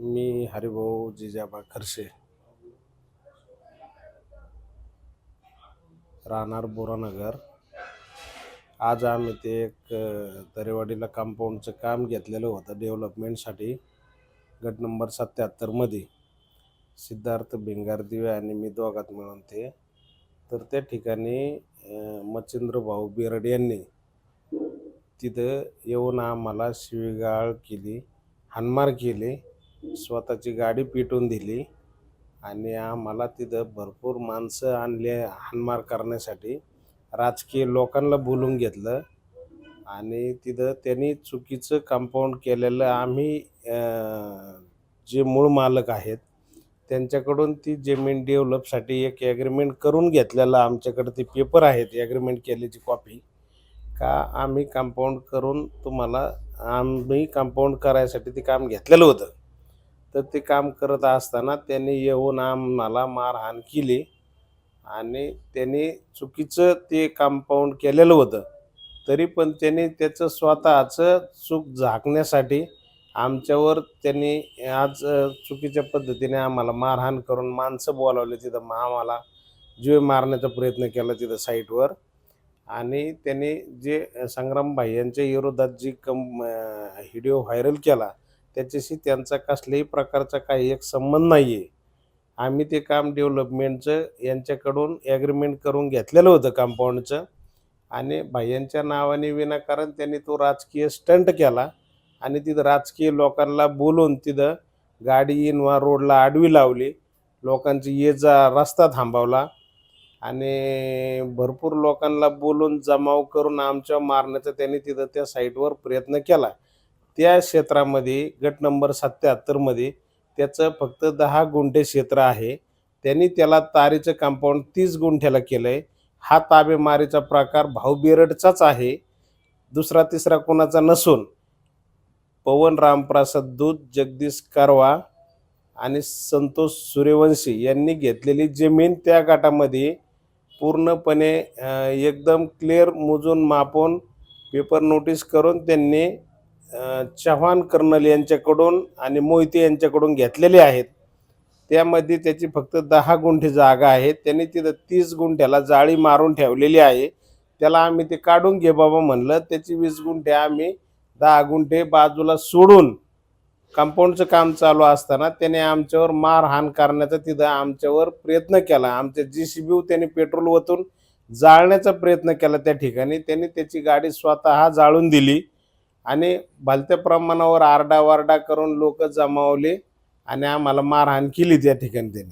मी हरिभाऊ जिजाबा खरसे. राहणार बोरानगर. आज आम्ही ते एक दरेवाडीला कंपाऊंडचं काम घेतलेलं होतं डेव्हलपमेंटसाठी गट नंबर सत्याहत्तरमध्ये सिद्धार्थ भिंगारदिवे आणि मी दोघात मिळून ते. तर त्या ठिकाणी मच्छिंद्रभाऊ मच्छिंद्र भाऊ बिरड यांनी तिथं येऊन आम्हाला शिवीगाळ केली हानमार केली. स्वतःची गाडी पिटून दिली आणि आम्हाला तिथं भरपूर माणसं आणले हाणमार करण्यासाठी. राजकीय लोकांना बोलून घेतलं आणि तिथं त्यांनी चुकीचं कंपाऊंड केलेलं आम्ही जे मूळ मालक आहेत त्यांच्याकडून ती जमीन डेव्हलपसाठी एक ॲग्रीमेंट करून घेतलेलं आमच्याकडे ते पेपर आहेत ॲग्रीमेंट केल्याची कॉपी का आम्ही कंपाऊंड करून तुम्हाला आम्ही कंपाऊंड करायसाठी ते काम घेतलेलं होतं. तर ते काम करत असताना त्यांनी येऊन आम्हाला मारहाण केली. आणि त्यांनी चुकीचं ते कंपाऊंड केलेलं होतं. तरी पण त्यांनी त्याचं स्वतःचं चूक झाकण्यासाठी आमच्यावर त्यांनी आज चुकीच्या पद्धतीने आम्हाला मारहाण करून माणसं बोलावले तिथं. आम्हाला जीव मारण्याचा प्रयत्न केला तिथं साईटवर. आणि त्यांनी जे संग्राम भाई यांच्या विरोधात जी कम व्हिडिओ व्हायरल केला त्याच्याशी त्यांचा कसल्याही प्रकारचा काही एक संबंध नाही आहे आम्ही ते काम डेव्हलपमेंटचं यांच्याकडून ॲग्रीमेंट करून घेतलेलं होतं कंपाऊंडचं आणि भाईयांच्या नावाने विनाकारण त्यांनी तो राजकीय स्टंट केला. आणि तिथं राजकीय लोकांना बोलून तिथं गाडी इनवा रोडला आडवी लावली. लोकांची ये जा रस्ता थांबवला. आणि भरपूर लोकांना बोलून जमाव करून आमच्या मारण्याचा त्यांनी तिथं त्या साईटवर प्रयत्न केला. त्या क्षेत्रामध्ये गट नंबर सत्याहत्तरमध्ये त्याचं फक्त दहा गुंठे क्षेत्र आहे. त्यांनी त्याला तारेचं कंपाऊंड तीस गुंठ्याला केलं आहे हा ताबेमारीचा प्रकार भाऊबिरडचाच आहे. दुसरा तिसरा कोणाचा नसून पवन रामप्रसाद दूत जगदीश कारवा आणि संतोष सूर्यवंशी यांनी घेतलेली जमीन त्या गटामध्ये पूर्णपणे एकदम क्लिअर मोजून मापून पेपर नोटीस करून त्यांनी चव्हाण कर्नल यांच्याकडून आणि मोहिते यांच्याकडून घेतलेले आहेत. त्यामध्ये त्याची फक्त दहा गुंठे जागा आहे त्यांनी तिथं तीस गुंठ्याला जाळी मारून ठेवलेली आहे. त्याला आम्ही ते काढून घे बाबा म्हणलं. त्याची वीस गुंठे आम्ही दहा गुंठे बाजूला सोडून कंपाऊंडचं काम चालू असताना त्याने आमच्यावर मारहाण करण्याचा तिथं आमच्यावर प्रयत्न केला. आमच्या जी सी बी त्याने पेट्रोल ओतून जाळण्याचा प्रयत्न केला त्या ठिकाणी. त्यांनी त्याची गाडी स्वतः जाळून दिली. आणि भलत्या प्रमाणावर आरडावारडा करून लोक जमावले आणि आम्हाला मारहाण केली त्या ठिकाणी त्यांनी.